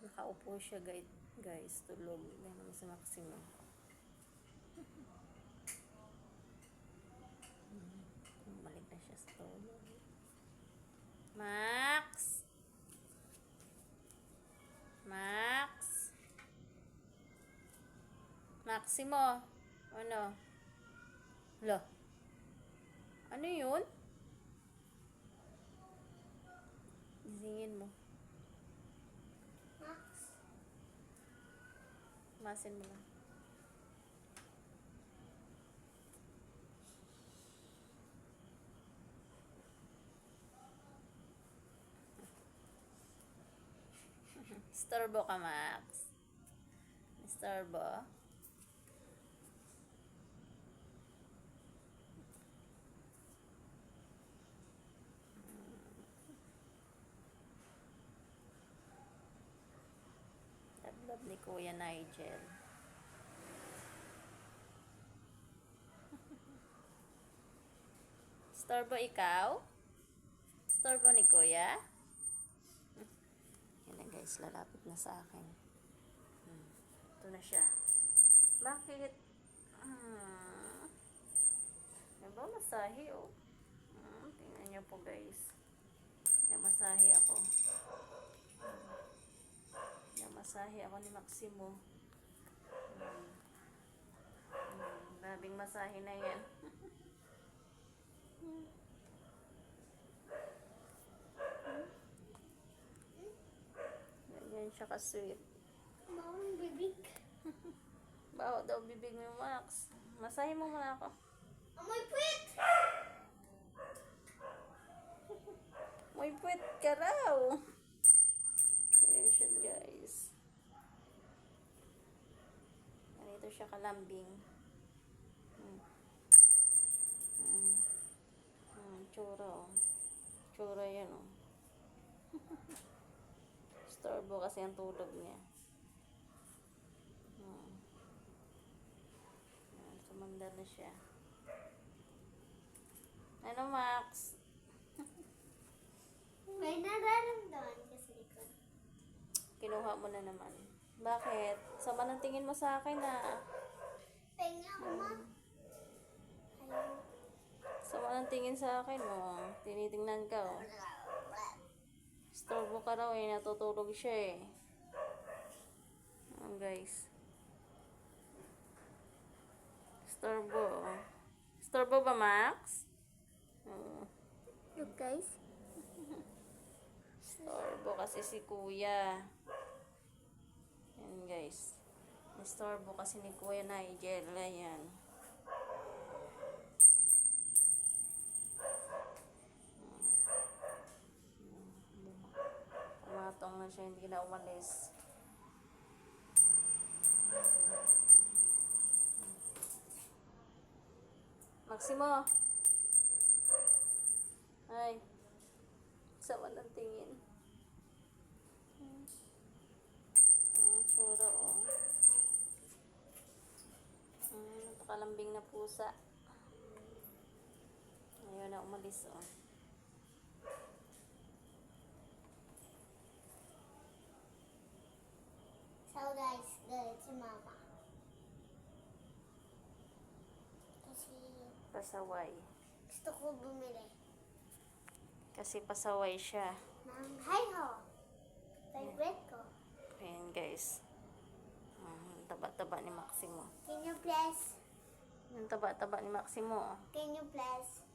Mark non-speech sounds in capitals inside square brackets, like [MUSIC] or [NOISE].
Nakaupo siya guys, guys tulog. Hindi naman si Maximo. Hmm, Bumalik na siya sa tulog. Max! Max! Maximo! Ano? Lo? Ano yun? Gisingin mo. Masin mo lang. [LAUGHS] Storbo ka, Max. Storbo. Love ni Kuya Nigel. [LAUGHS] Storbo ikaw? Storbo ni Kuya? [LAUGHS] Yan na guys, lalapit na sa akin. Hmm. Ito na siya. Bakit? Hmm. Diba masahe oh? Hmm, tingnan niyo po guys. Namasahe ako. Namasahe ako ni Maximo. Hmm. Hmm, Labing masahe na yan. Ganyan siya ka-sweet. Mawang bibig. [LAUGHS] Baho daw bibig mo, Max. Masahe mo muna ako. Amoy puwit! May puwet ka raw. Ayan siya, guys. Ganito siya kalambing. Hmm. Hmm. Hmm, tsura, oh. Tsura yan, oh. [LAUGHS] Storbo kasi ang tulog niya. Hmm. Ayan, sumandal na siya. Ano, Max? [LAUGHS] May nararamdaman ka sa likod. Kinuha mo na naman. Bakit? Sama ng tingin mo sa akin na Penga mo, ma. Sama ng tingin sa akin mo. Tinitingnan ka oh. Storbo ka raw eh. Natutulog siya eh. Ayan guys. Storbo. oh. Storbo ba Max? Oo. Look, guys. Storbo kasi si kuya. Guys. Nistorbo kasi ni kuya Nigel. Ayan. Pumatong na siya, hindi na umalis. Maximo! Ay. Sama ng tingin. Hmm. Ah, tsura oh. Napakalambing na pusa. Ayaw na umalis oh. So, guys, galit si mama. Kasi Pasaway. gusto ko bumili Kasi pasaway siya. ng hi-ho. Favorite ko. Ayan guys. Hmm, taba-taba ni Maximo. Can you please? Yung taba-taba ni Maximo. oh. Can you please?